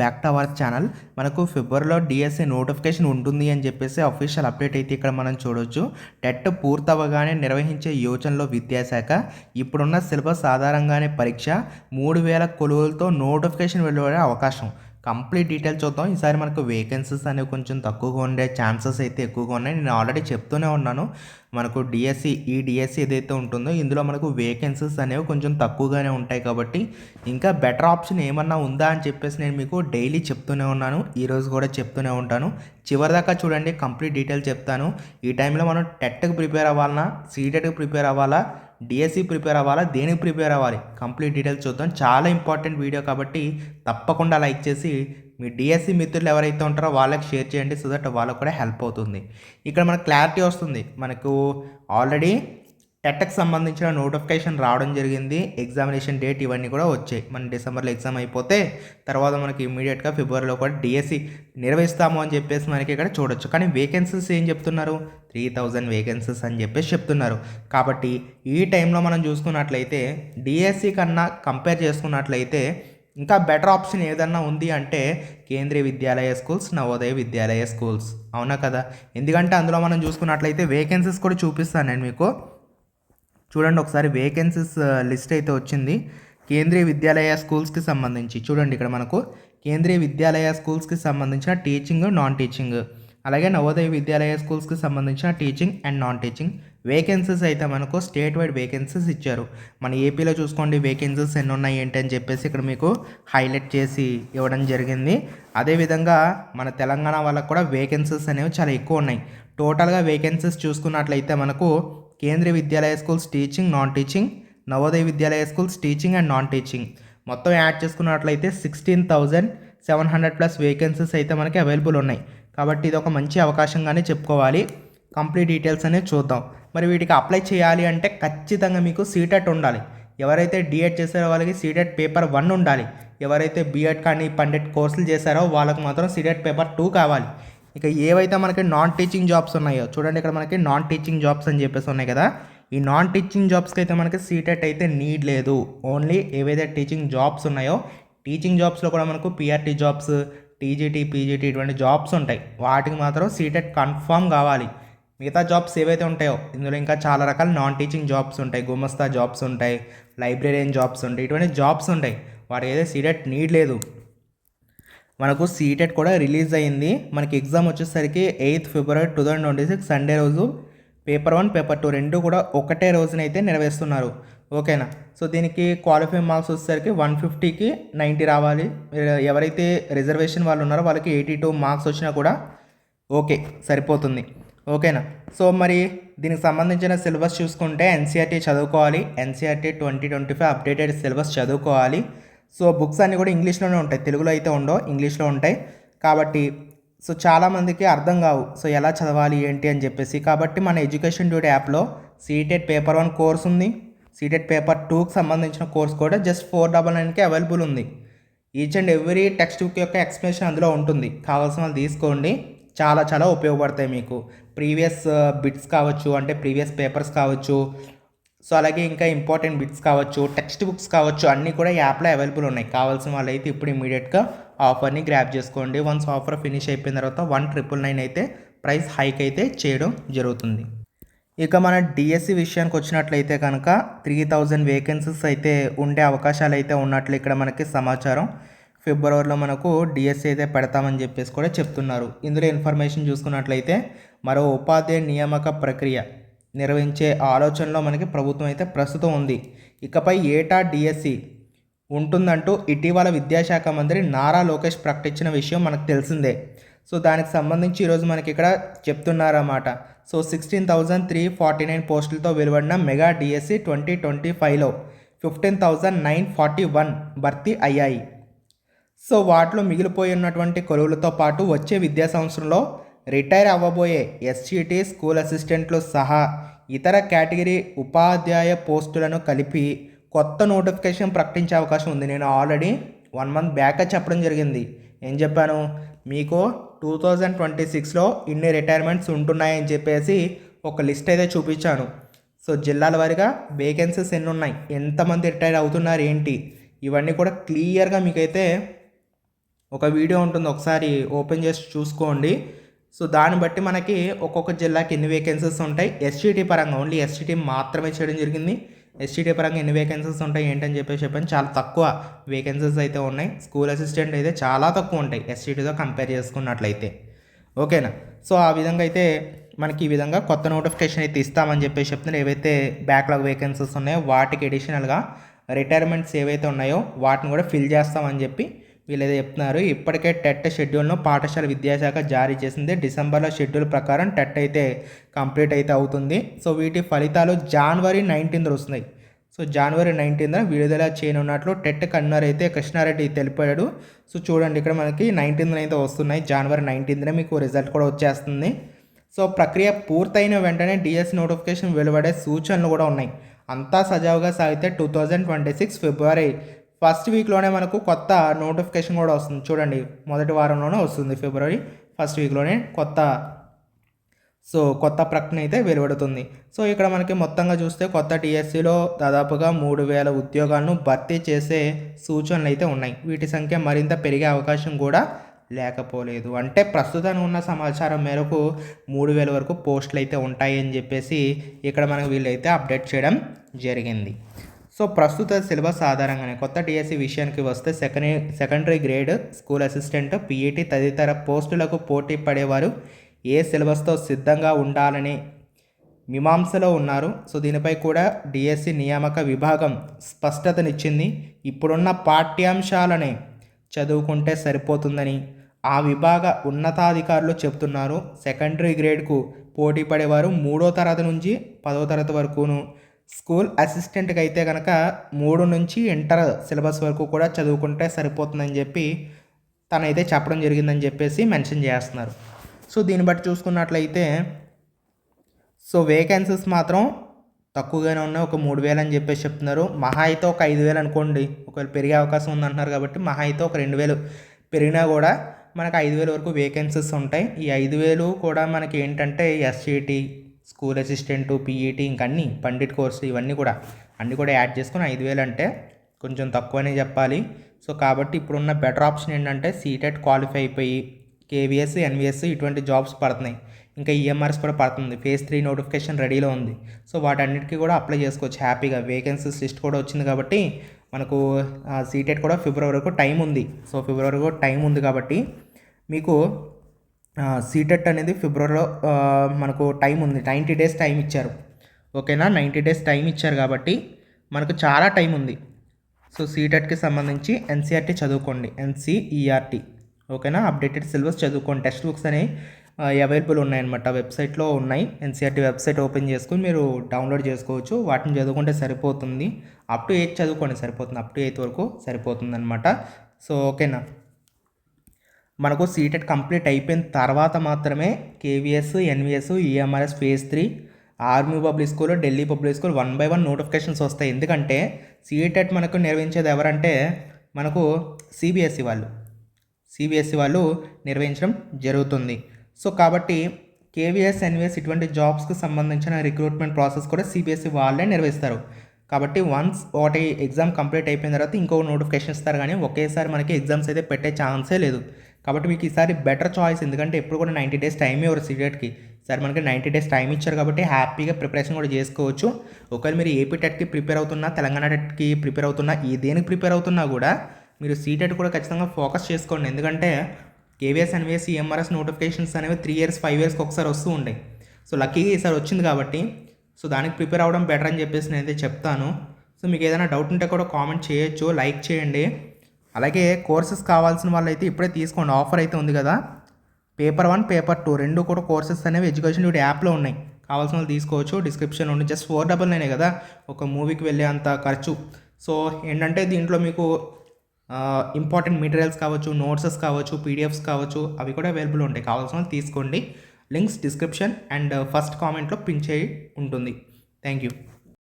Back to our channel మనకు ఫిబ్రవరిలో DSC notification ఉంటుంది అని చెప్పేసి అఫీషియల్ అప్డేట్ అయితే ఇక్కడ మనం చూడొచ్చు. టెట్ పూర్తవగానే నిర్వహించే యోచనలో విద్యాశాఖ ఇప్పుడున్న సిలబస్ ఆధారంగానే పరీక్ష మూడు వేల కొలువులతో నోటిఫికేషన్ వెలువడే అవకాశం. కంప్లీట్ డీటెయిల్ చూద్దాం. ఈసారి మనకు వేకెన్సీస్ అనేవి కొంచెం తక్కువగా ఉండే ఛాన్సెస్ అయితే ఎక్కువగా ఉన్నాయి. నేను ఆల్రెడీ చెప్తూనే ఉన్నాను. మనకు డిఎస్సి ఈ డిఎస్సి ఏదైతే ఉంటుందో ఇందులో మనకు వేకెన్సీస్ అనేవి కొంచెం తక్కువగానే ఉంటాయి కాబట్టి ఇంకా బెటర్ ఆప్షన్ ఏమన్నా ఉందా అని చెప్పేసి నేను మీకు డైలీ చెప్తూనే ఉన్నాను. ఈరోజు కూడా చెప్తూనే ఉంటాను. చివరిదాకా చూడండి కంప్లీట్ డీటెయిల్ చెప్తాను. ఈ టైంలో మనం టెట్కి ప్రిపేర్ అవ్వాలన్నా సీటెట్కి ప్రిపేర్ అవ్వాలా డిఎస్సి ప్రిపేర్ అవ్వాలా దేనికి ప్రిపేర్ అవ్వాలి? కంప్లీట్ డీటెయిల్స్ చూద్దాం. చాలా ఇంపార్టెంట్ వీడియో కాబట్టి తప్పకుండా లైక్ చేసి మీ డిఎస్సి మిత్రులు ఎవరైతే ఉంటారో వాళ్ళకి షేర్ చేయండి సో దట్ వాళ్ళకు కూడా హెల్ప్ అవుతుంది. ఇక్కడ మనకు క్లారిటీ వస్తుంది. మనకు ఆల్రెడీ టెట్కి సంబంధించిన నోటిఫికేషన్ రావడం జరిగింది. ఎగ్జామినేషన్ డేట్ ఇవన్నీ కూడా వచ్చాయి. మన డిసెంబర్లో ఎగ్జామ్ అయిపోతే తర్వాత మనకి ఇమీడియట్గా ఫిబ్రవరిలో కూడా డిఎస్సి నిర్వహిస్తాము అని చెప్పేసి మనకి ఇక్కడ చూడొచ్చు. కానీ వేకెన్సీస్ ఏం చెప్తున్నారు? త్రీ థౌజండ్ వేకెన్సీస్ అని చెప్పేసి చెప్తున్నారు. కాబట్టి ఈ టైంలో మనం చూసుకున్నట్లయితే డిఎస్సి కన్నా కంపేర్ చేసుకున్నట్లయితే ఇంకా బెటర్ ఆప్షన్ ఏదన్నా ఉంది అంటే కేంద్రీయ విద్యాలయ స్కూల్స్ నవోదయ విద్యాలయ స్కూల్స్ అవునా కదా? ఎందుకంటే అందులో మనం చూసుకున్నట్లయితే వేకెన్సీస్ కూడా చూపిస్తాను నేను మీకు. చూడండి ఒకసారి వేకెన్సీస్ లిస్ట్ uh, అయితే వచ్చింది. కేంద్రీయ విద్యాలయ స్కూల్స్కి సంబంధించి. చూడండి ఇక్కడ మనకు. కేంద్రీయ విద్యాలయ స్కూల్స్కి సంబంధించిన టీచింగ్ నాన్ టీచింగ్ అలాగే నవోదయ విద్యాలయ స్కూల్స్కి సంబంధించిన teaching and non teaching vacancies అయితే మనకు స్టేట్ వైడ్ వేకెన్సీస్ ఇచ్చారు. మన ఏపీలో చూసుకోండి వేకెన్సీస్ ఎన్ని ఉన్నాయి ఏంటి అని చెప్పేసి ఇక్కడ మీకు హైలైట్ చేసి ఇవ్వడం జరిగింది. అదేవిధంగా మన తెలంగాణ వాళ్ళకు కూడా వేకెన్సీస్ అనేవి చాలా ఎక్కువ ఉన్నాయి. టోటల్గా వేకెన్సీస్ చూసుకున్నట్లయితే మనకు Kendriya Vidyalaya schools teaching non teaching Navodaya Vidyalaya schools teaching and non teaching. మొత్తం యాడ్ చేసుకున్నట్లయితే sixteen thousand seven hundred plus vacancies అయితే మనకి అవైలబుల్ ఉన్నాయి. కాబట్టి ఇది ఒక మంచి అవకాశంగానే చెప్పుకోవాలి. కంప్లీట్ డీటెయిల్స్ అనేది చూద్దాం. మరి వీటికి అప్లై చేయాలి అంటే ఖచ్చితంగా మీకు సీటెట్ ఉండాలి. ఎవరైతే డిఎడ్ చేశారో వాళ్ళకి సీటెట్ పేపర్ వన్ ఉండాలి. ఎవరైతే బీఎడ్ కానీ పండిట్ కోర్సులు చేశారో వాళ్ళకి మాత్రం సీటెట్ పేపర్ టూ కావాలి. ఇక ఏవైతే మనకి నాన్ టీచింగ్ జాబ్స్ ఉన్నాయో చూడండి ఇక్కడ మనకి నాన్ టీచింగ్ జాబ్స్ అని చెప్పేసి ఉన్నాయి కదా. ఈ నాన్ టీచింగ్ జాబ్స్కి అయితే మనకి సీటెట్ అయితే నీడ్ లేదు. ఓన్లీ ఏవైతే టీచింగ్ జాబ్స్ ఉన్నాయో టీచింగ్ జాబ్స్లో కూడా మనకు పిఆర్టీ జాబ్స్ టీజీటీ పీజీటీ ఇటువంటి జాబ్స్ ఉంటాయి. వాటికి మాత్రం సీటెట్ కన్ఫామ్ కావాలి. మిగతా జాబ్స్ ఏవైతే ఉంటాయో ఇందులో ఇంకా చాలా రకాల నాన్ టీచింగ్ జాబ్స్ ఉంటాయి. గుమస్తా జాబ్స్ ఉంటాయి. లైబ్రరీయన్ జాబ్స్ ఉంటాయి. ఇటువంటి జాబ్స్ ఉంటాయి. వాటికి అయితే సీటెట్ నీడ్ లేదు. మనకు సీటెట్ కూడా రిలీజ్ అయింది. మనకి ఎగ్జామ్ వచ్చేసరికి eighth February two thousand twenty six Sunday రోజు. పేపర్ వన్ పేపర్ టూ రెండు కూడా ఒకటే రోజునైతే నెరవేరుస్తున్నారు. ఓకేనా? సో దీనికి క్వాలిఫై మార్క్స్ వచ్చేసరికి వన్ ఫిఫ్టీకి నైంటీ రావాలి. ఎవరైతే రిజర్వేషన్ వాళ్ళు ఉన్నారో వాళ్ళకి ఎయిటీ టూ మార్క్స్ వచ్చినా కూడా ఓకే సరిపోతుంది. ఓకేనా? సో మరి దీనికి సంబంధించిన సిలబస్ చూసుకుంటే ఎన్సీఆర్టీ చదువుకోవాలి. NCERT twenty twenty five updated syllabus చదువుకోవాలి. సో బుక్స్ అన్నీ కూడా ఇంగ్లీష్లోనే ఉంటాయి. తెలుగులో అయితే ఉండవు ఇంగ్లీష్లో ఉంటాయి. కాబట్టి సో చాలామందికి అర్థం కావు. సో ఎలా చదవాలి ఏంటి అని చెప్పేసి. కాబట్టి మన ఎడ్యుకేషన్ డ్యూటీ యాప్లో సీటెడ్ పేపర్ వన్ కోర్స్ ఉంది. సీటెడ్ పేపర్ టూకి సంబంధించిన కోర్స్ కూడా జస్ట్ ఫోర్ డబల్ నైన్కి అవైలబుల్ ఉంది. Each and every text book యొక్క ఎక్స్ప్లెనేషన్ అందులో ఉంటుంది. కావాల్సిన వాళ్ళు తీసుకోండి. చాలా చాలా ఉపయోగపడతాయి మీకు. ప్రీవియస్ బిట్స్ కావచ్చు అంటే ప్రీవియస్ పేపర్స్ కావచ్చు. సో అలాగే ఇంకా ఇంపార్టెంట్ బిట్స్ కావచ్చు టెక్స్ట్ బుక్స్ కావచ్చు అన్నీ కూడా యాప్లో అవైలబుల్ ఉన్నాయి. కావాల్సిన వాళ్ళు అయితే ఇప్పుడు ఇమీడియట్గా ఆఫర్ని గ్రాప్ చేసుకోండి. వన్స్ ఆఫర్ ఫినిష్ అయిపోయిన తర్వాత వన్ ట్రిపుల్ నైన్ అయితే ప్రైస్ హైక్ అయితే చేయడం జరుగుతుంది. ఇక మన డిఎస్సి విషయానికి వచ్చినట్లయితే కనుక త్రీ థౌజండ్ వేకెన్సీస్ అయితే ఉండే అవకాశాలు అయితే ఉన్నట్లు ఇక్కడ మనకి సమాచారం. ఫిబ్రవరిలో మనకు డిఎస్సి అయితే పెడతామని చెప్పేసి కూడా చెప్తున్నారు. ఇందులో ఇన్ఫర్మేషన్ చూసుకున్నట్లయితే మరో ఉపాధ్యాయ నియామక ప్రక్రియ నిర్వహించే ఆలోచనలో మనకి ప్రభుత్వం అయితే ప్రస్తుతం ఉంది. ఇకపై ఏటా డిఎస్సి ఉంటుందంటూ ఇటీవల విద్యాశాఖ మంత్రి నారా లోకేష్ ప్రకటించిన విషయం మనకు తెలిసిందే. సో దానికి సంబంధించి ఈరోజు మనకి ఇక్కడ చెప్తున్నారన్నమాట. So sixteen thousand three forty nine పోస్టులతో వెలువడిన మెగా డిఎస్సి ట్వంటీ ట్వంటీ ఫైవ్లో fifteen thousand nine forty one భర్తీ అయ్యాయి. సో వాటిలో మిగిలిపోయి ఉన్నటువంటి కొలువులతో పాటు వచ్చే విద్యా సంవత్సరంలో రిటైర్ అవ్వబోయే ఎస్సీటీ స్కూల్ అసిస్టెంట్లు సహా ఇతర కేటగిరీ ఉపాధ్యాయ పోస్టులను కలిపి కొత్త నోటిఫికేషన్ ప్రకటించే అవకాశం ఉంది. నేను ఆల్రెడీ వన్ మంత్ బ్యాక్ చెప్పడం జరిగింది. ఏం చెప్పాను? మీకు టూ థౌజండ్ ట్వంటీ సిక్స్లో ఇన్ని రిటైర్మెంట్స్ ఉంటున్నాయని చెప్పేసి ఒక లిస్ట్ అయితే చూపించాను. సో జిల్లాల వారీగా వేకెన్సీస్ ఎన్ని ఉన్నాయి ఎంతమంది రిటైర్ అవుతున్నారు ఏంటి? ఇవన్నీ కూడా క్లియర్గా మీకైతే ఒక వీడియో ఉంటుంది. ఒకసారి ఓపెన్ చేసి చూసుకోండి. సో దాన్ని బట్టి మనకి ఒక్కొక్క జిల్లాకి ఎన్ని వేకెన్సీస్ ఉంటాయి? ఎస్టీటీ పరంగా ఓన్లీ ఎస్టీటీ మాత్రమే చేయడం జరిగింది. ఎస్టీడీ పరంగా ఎన్ని వేకెన్సీస్ ఉంటాయి ఏంటని చెప్పేసి చెప్పాను చాలా తక్కువ వేకెన్సీస్ అయితే ఉన్నాయి. స్కూల్ అసిస్టెంట్ అయితే చాలా తక్కువ ఉంటాయి. ఎస్టీడీతో కంపేర్ చేసుకున్నట్లయితే. ఓకేనా సో ఆ విధంగా అయితే మనకి ఈ విధంగా కొత్త నోటిఫికేషన్ అయితే ఇస్తామని చెప్పేసి చెప్తున్నారు. ఏవైతే బ్యాక్లాగ్ వేకెన్సీస్ ఉన్నాయో వాటికి అడిషనల్గా రిటైర్మెంట్స్ ఏవైతే ఉన్నాయో వాటిని కూడా ఫిల్ చేస్తామని చెప్పి వీళ్ళైతే చెప్తున్నారు ఇప్పటికే టెట్ షెడ్యూల్ను పాఠశాల విద్యాశాఖ జారీ చేసింది. డిసెంబర్లో షెడ్యూల్ ప్రకారం టెట్ అయితే కంప్లీట్ అయితే అవుతుంది. సో వీటి ఫలితాలు జనవరి నైన్టీన్త్ వస్తున్నాయి. సో జనవరి నైన్టీన్త్ విడుదల చేయనున్నట్లు టెట్ కన్నర్ అయితే కృష్ణారెడ్డి తెలిపాడు. సో చూడండి ఇక్కడ మనకి నైన్టీన్త్ అయితే వస్తున్నాయి. జనవరి నైన్టీన్త్నే మీకు రిజల్ట్ కూడా వచ్చేస్తుంది. సో ప్రక్రియ పూర్తయిన వెంటనే డిఎస్ నోటిఫికేషన్ వెలువడే సూచనలు కూడా ఉన్నాయి. అంతా సజావుగా సాగితే two thousand twenty six February first వీక్లోనే మనకు కొత్త నోటిఫికేషన్ కూడా వస్తుంది. చూడండి మొదటి వారంలోనే వస్తుంది ఫిబ్రవరి ఫస్ట్ వీక్లోనే కొత్త. సో కొత్త ప్రకటన అయితే వెలువడుతుంది. సో ఇక్కడ మనకి మొత్తంగా చూస్తే కొత్త టీఎస్సీలో దాదాపుగా మూడు వేల ఉద్యోగాలను భర్తీ చేసే సూచనలు అయితే ఉన్నాయి. వీటి సంఖ్య మరింత పెరిగే అవకాశం కూడా లేకపోలేదు. అంటే ప్రస్తుతం ఉన్న సమాచారం మేరకు మూడు వేల వరకు పోస్టులు అయితే ఉంటాయని చెప్పేసి ఇక్కడ మనకు వీళ్ళైతే అప్డేట్ చేయడం జరిగింది. సో ప్రస్తుత సిలబస్ ఆధారంగానే కొత్త డిఎస్సి విషయానికి వస్తే secondary secondary grade school assistant PET తదితర పోస్టులకు పోటీ పడేవారు. ఏ సిలబస్తో సిద్ధంగా ఉండాలని మీమాంసలో ఉన్నారు. సో దీనిపై కూడా డిఎస్సి నియామక విభాగం స్పష్టతనిచ్చింది. ఇప్పుడున్న పాఠ్యాంశాలనే చదువుకుంటే సరిపోతుందని ఆ విభాగ ఉన్నతాధికారులు చెప్తున్నారు. సెకండరీ గ్రేడ్కు పోటీ పడేవారు మూడో తరగతి నుంచి పదో తరగతి వరకును స్కూల్ అసిస్టెంట్కి అయితే కనుక మూడు నుంచి ఇంటర్ సిలబస్ వరకు కూడా చదువుకుంటే సరిపోతుందని చెప్పి తనైతే చెప్పడం జరిగిందని చెప్పేసి మెన్షన్ చేస్తున్నారు. సో దీన్ని బట్టి చూసుకున్నట్లయితే సో వేకెన్సీస్ మాత్రం తక్కువగానే ఉన్నాయి. ఒక మూడు వేలు అని చెప్పేసి చెప్తున్నారు. మహా అయితే ఒక ఐదు వేలు అనుకోండి. ఒకవేళ పెరిగే అవకాశం ఉందంటున్నారు కాబట్టి మహా అయితే ఒక రెండు వేలు. పెరిగినా కూడా మనకు ఐదు వేల వరకు వేకెన్సీస్ ఉంటాయి. ఈ ఐదు వేలు కూడా మనకి ఏంటంటే ఎస్సీటీ స్కూల్ అసిస్టెంట్ పీఈటీ ఇంకా అన్నీ పండిట్ కోర్సు ఇవన్నీ కూడా అన్నీ కూడా యాడ్ చేసుకుని ఐదు వేలు అంటే కొంచెం తక్కువనే చెప్పాలి. సో కాబట్టి ఇప్పుడున్న బెటర్ ఆప్షన్ ఏంటంటే సీటెట్ క్వాలిఫై అయిపోయి కేవీఎస్ ఎన్విఎస్ ఇటువంటి జాబ్స్ పడుతున్నాయి. ఇంకా ఈఎంఆర్ఎస్ కూడా పడుతుంది. ఫేజ్ త్రీ నోటిఫికేషన్ రెడీలో ఉంది. సో వాటన్నిటికీ కూడా అప్లై చేసుకోవచ్చు హ్యాపీగా. వేకెన్సీస్ లిస్ట్ కూడా వచ్చింది కాబట్టి మనకు సీటెట్ కూడా ఫిబ్రవరి వరకు టైం ఉంది. సో ఫిబ్రవరి వరకు టైం ఉంది కాబట్టి మీకు సీటెట్ అనేది ఫిబ్రవరిలో మనకు టైం ఉంది. నైంటీ డేస్ టైం ఇచ్చారు. ఓకేనా నైంటీ డేస్ టైం ఇచ్చారు కాబట్టి మనకు చాలా టైం ఉంది. సో సీటెట్కి సంబంధించి ఎన్సీఆర్టీ చదువుకోండి. ఎన్సీఈఆర్టీ ఓకేనా అప్డేటెడ్ సిలబస్ చదువుకోండి. టెక్స్ట్ బుక్స్ అనేవి అవైలబుల్ ఉన్నాయన్నమాట. వెబ్సైట్లో ఉన్నాయి. ఎన్సీఆర్టీ వెబ్సైట్ ఓపెన్ చేసుకుని మీరు డౌన్లోడ్ చేసుకోవచ్చు. వాటిని చదువుకుంటే సరిపోతుంది. అప్ టు ఎయిత్ చదువుకోండి. సరిపోతుంది. అప్ టు ఎయిత్ వరకు సరిపోతుంది అనమాట సో ఓకేనా మనకు సీటెట్ కంప్లీట్ అయిపోయిన తర్వాత మాత్రమే KVS NVS EMRS phase three army public school Delhi public school one by one notifications వస్తాయి. ఎందుకంటే సీటెట్ మనకు నిర్వహించేది ఎవరంటే మనకు సిబిఎస్ఈ వాళ్ళు. సిబిఎస్ఈ వాళ్ళు నిర్వహించడం జరుగుతుంది. సో కాబట్టి కేవీఎస్ ఎన్విఎస్ ఇటువంటి జాబ్స్కి సంబంధించిన రిక్రూట్మెంట్ ప్రాసెస్ కూడా సిబిఎస్ఈ వాళ్ళే నిర్వహిస్తారు. కాబట్టి వన్స్ ఒకటి ఎగ్జామ్ కంప్లీట్ అయిపోయిన తర్వాత ఇంకో నోటిఫికేషన్ ఇస్తారు కానీ ఒకేసారి మనకి ఎగ్జామ్స్ అయితే పెట్టే ఛాన్సే లేదు. కాబట్టి మీకు ఈసారి బెటర్ చాయిస్ ఎందుకంటే ఎప్పుడు కూడా నైంటీ డేస్ టైం ఇవ్వరు సీటెట్కి సరే మనకి నైంటీ డేస్ టైం ఇచ్చారు కాబట్టి హ్యాపీగా ప్రిపరేషన్ కూడా చేసుకోవచ్చు. ఒకవేళ మీరు ఏపీ టెట్కి ప్రిపేర్ అవుతున్నా తెలంగాణ టెట్కి ప్రిపేర్ అవుతున్నా ఈ దేనికి ప్రిపేర్ అవుతున్నా కూడా మీరు సీటెట్ కూడా ఖచ్చితంగా ఫోకస్ చేసుకోండి. ఎందుకంటే కేవీఎస్ ఎన్వీఎస్ ఎంఆర్ఎస్ నోటిఫికేషన్స్ అనేవి త్రీ ఇయర్స్ ఫైవ్ ఇయర్స్కి ఒకసారి వస్తూ ఉంటాయి. సో లక్కీగా ఈసారి వచ్చింది కాబట్టి సో దానికి ప్రిపేర్ అవ్వడం బెటర్ అని చెప్పేసి నేనైతే చెప్తాను. సో మీకు ఏదైనా డౌట్ ఉంటే కూడా కామెంట్ చేయొచ్చు లైక్ చేయండి. అలాగే కోర్సెస్ కావాల్సిన వాళ్ళైతే ఇప్పుడే తీసుకోండి. ఆఫర్ అయితే ఉంది కదా. పేపర్ వన్ పేపర్ టూ రెండు కూడా కోర్సెస్ అనేవి ఎడ్యుకేషన్ డ్యూటీ యాప్లో ఉన్నాయి. కావాల్సిన వాళ్ళు తీసుకోవచ్చు. డిస్క్రిప్షన్ ఉంది జస్ట్ ఫోర్ డబల్ నైనే కదా. ఒక మూవీకి వెళ్ళే అంత ఖర్చు. సో ఏంటంటే దీంట్లో మీకు ఇంపార్టెంట్ మెటీరియల్స్ కావచ్చు నోట్సెస్ కావచ్చు పీడిఎఫ్స్ కావచ్చు అవి కూడా అవైలబుల్ ఉంటాయి. కావాల్సిన వాళ్ళు తీసుకోండి. లింక్స్ డిస్క్రిప్షన్ అండ్ ఫస్ట్ కామెంట్లో పిన్ చేయి ఉంటుంది. Thank you